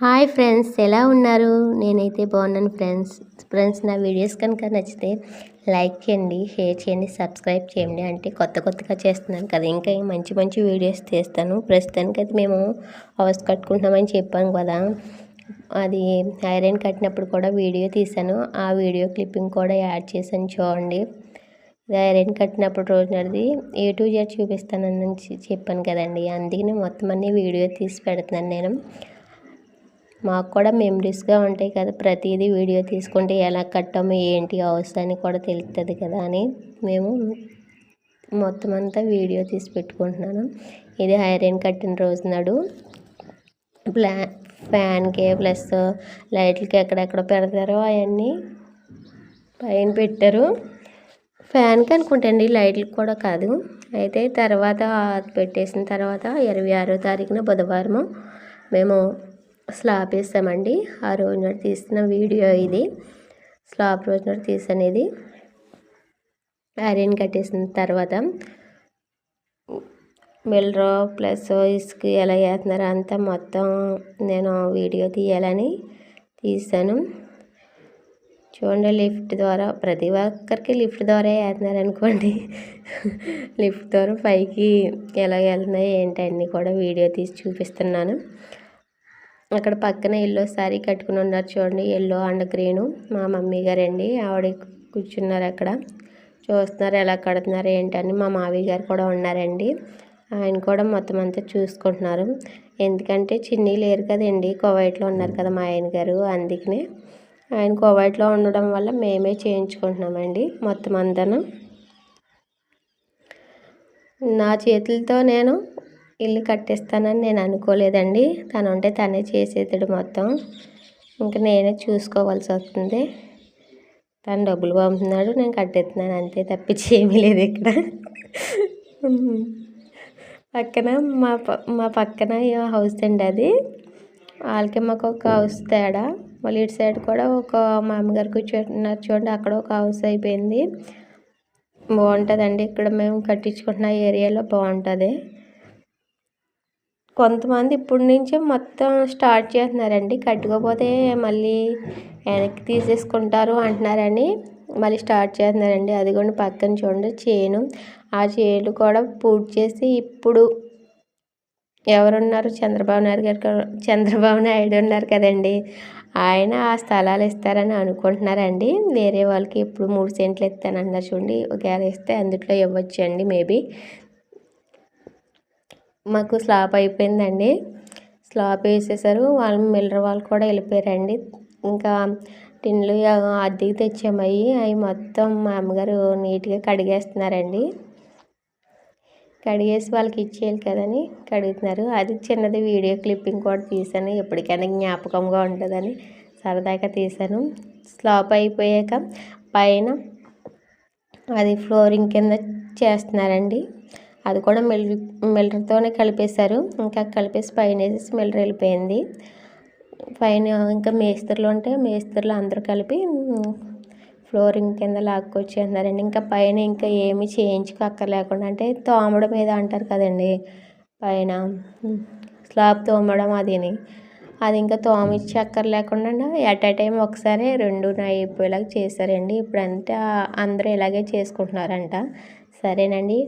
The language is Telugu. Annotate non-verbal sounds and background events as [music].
హాయ్ ఫ్రెండ్స్ ఎలా ఉన్నారు? నేనైతే బాగున్నాను ఫ్రెండ్స్. ఫ్రెండ్స్ నా వీడియోస్ కనుక నచ్చితే లైక్ చేయండి షేర్ చేయండి సబ్స్క్రైబ్ చేయండి. అంటే కొత్త కొత్తగా చేస్తున్నాను కదా ఇంకా మంచి మంచి వీడియోస్ తీస్తాను. ప్రస్తుతానికి మేము హౌస్ కట్టుకుంటున్నామని చెప్పాను కదా. అది ఐరన్ కట్టినప్పుడు కూడా వీడియో తీశాను. ఆ వీడియో క్లిప్పింగ్ కూడా యాడ్ చేశాను చూడండి. ఐరన్ కట్టినప్పుడు రోజు నడిది ఏ టు జెడ్ చూపిస్తానని చెప్పాను కదండి. అందుకని మొత్తం అన్ని వీడియో తీసి పెడుతున్నాను నేను. మాకు కూడా మెమరీస్గా ఉంటాయి కదా. ప్రతిదీ వీడియో తీసుకుంటే ఎలా కట్టాము ఏంటి అవసరాన్ని కూడా తెలుస్తుంది కదా అని మేము మొత్తం అంతా వీడియో తీసి పెట్టుకుంటున్నాను. ఇది ఐరన్ కట్టిన రోజు నాడు. ప్లా ఫ్యాన్కి ప్లస్ లైట్లకి ఎక్కడెక్కడ పెడతారో అవన్నీ పైన పెట్టారు. ఫ్యాన్కి అనుకుంటండి లైట్లకు కూడా కాదు. అయితే తర్వాత పెట్టేసిన తర్వాత ఇరవై ఆరో తారీఖున బుధవారము మేము స్లాబ్ వేసామండి ఆ రోజు నాడు తీసిన వీడియో ఇది. స్లాబ్ రోజు నాడు తీసాను ఐరన్ కట్టేసిన తర్వాత మిల్రో ప్లస్ ఇసుక ఎలా వేస్తున్నారో అంతా మొత్తం నేను వీడియో తీయాలని తీసాను. చూడండి లిఫ్ట్ ద్వారా ప్రతి ఒక్కరికి లిఫ్ట్ ద్వారా వేస్తున్నారు అనుకోండి. లిఫ్ట్ ద్వారా పైకి ఎలా వెళ్తున్నాయి ఏంటన్నీ కూడా వీడియో తీసి చూపిస్తున్నాను. అక్కడ పక్కన ఎల్లో శారీ కట్టుకుని ఉన్నారు చూడండి ఎల్లో అండ్ గ్రీను. మా మమ్మీ గారండి ఆవిడ కూర్చున్నారు అక్కడ. చూస్తున్నారు ఎలా కడుతున్నారు ఏంటని. మా మావి గారు కూడా ఉన్నారండి. ఆయన కూడా మొత్తం అంతా చూసుకుంటున్నారు. ఎందుకంటే చిన్ని లేరు కదండి కోవైట్లో ఉన్నారు కదా మా ఆయన గారు అందుకనే ఆయన కోవైట్లో ఉండడం వల్ల మేమే చేయించుకుంటున్నామండి మొత్తం అంతాను. నా చేతులతో నేను ఇల్లు కట్టేస్తానని నేను అనుకోలేదండి. తను ఉంటే తనే చేసేతాడు మొత్తం. ఇంకా నేనే చూసుకోవాల్సి వస్తుంది. తను డబ్బులు పంపుతున్నాడు నేను కట్టేస్తున్నాను. అంతే తప్పించి ఏమీ లేదు ఇక్కడ. పక్కన మా మా పక్కన హౌస్ అండి అది. వాళ్ళకి మాకు ఒక హౌస్ తేడా. మళ్ళీ ఇటు సైడ్ కూడా ఒక మామగారు కూర్చుంటున్నారు చూడండి అక్కడ ఒక హౌస్ అయిపోయింది. బాగుంటుందండి. ఇక్కడ మేము కట్టించుకుంటున్న ఏరియాలో బాగుంటుంది. కొంతమంది ఇప్పటి నుంచే మొత్తం స్టార్ట్ చేస్తున్నారండి. కట్టుకోపోతే మళ్ళీ వెనక్కి తీసేసుకుంటారు అంటున్నారని మళ్ళీ స్టార్ట్ చేస్తున్నారండి. అది కూడా పక్కన చూడండి చేను. ఆ చేను కూడా పూర్తి చేసి ఇప్పుడు ఎవరున్నారు? చంద్రబాబు నాయుడు గారు [laughs] చంద్రబాబు నాయుడు ఉన్నారు కదండి. ఆయన ఆ స్థలాలు ఇస్తారని అనుకుంటున్నారండి. వేరే వాళ్ళకి ఇప్పుడు మూడు సెంట్లు ఇస్తానన్నారు చూడండి. ఒకవేళ ఇస్తే అందుట్లో ఇవ్వచ్చు అండి మేబీ. మాకు స్లాబ్ అయిపోయిందండి. స్లాబ్ వేసేసారు. వాళ్ళు మిల్లర్ వాళ్ళు కూడా వెళ్ళిపోయారండి. ఇంకా టిన్లు అద్దెకి తెచ్చామయ్యి అవి మొత్తం మా అమ్మగారు నీట్గా కడిగేస్తున్నారండి. కడిగేసి వాళ్ళకి ఇచ్చేయాలి కదని కడుగుతున్నారు. అది చిన్నది వీడియో క్లిప్పింగ్ కూడా తీసాను ఎప్పటికైనా జ్ఞాపకంగా ఉంటుందని సరదాగా తీశాను. స్లాప్ అయిపోయాక పైన అది ఫ్లోరింగ్ కింద చేస్తున్నారండి. అది కూడా మిల్ మిల్లర్తోనే కలిపేశారు. ఇంకా కలిపేసి పైన వేసేసి మిల్లర్ వెళ్ళిపోయింది. పైన ఇంకా మేస్త్రులు ఉంటే మేస్త్రులు అందరూ కలిపి ఫ్లోరింగ్ కింద లాక్కొచ్చి అన్నారండి. ఇంకా పైన ఇంకా ఏమి చేయించుకోక్కర్లేకుండా అంటే తోమడం మీద అంటారు కదండి పైన స్లాబ్ తోమడం అదిని. అది ఇంకా తోమిచ్చి అక్కర్ లేకుండా ఎట్ ఎ టైం ఒకసారి రెండు అయిపోయేలాగా చేశారండి. ఇప్పుడంతా అందరూ ఇలాగే చేసుకుంటున్నారంట. సరేనండి.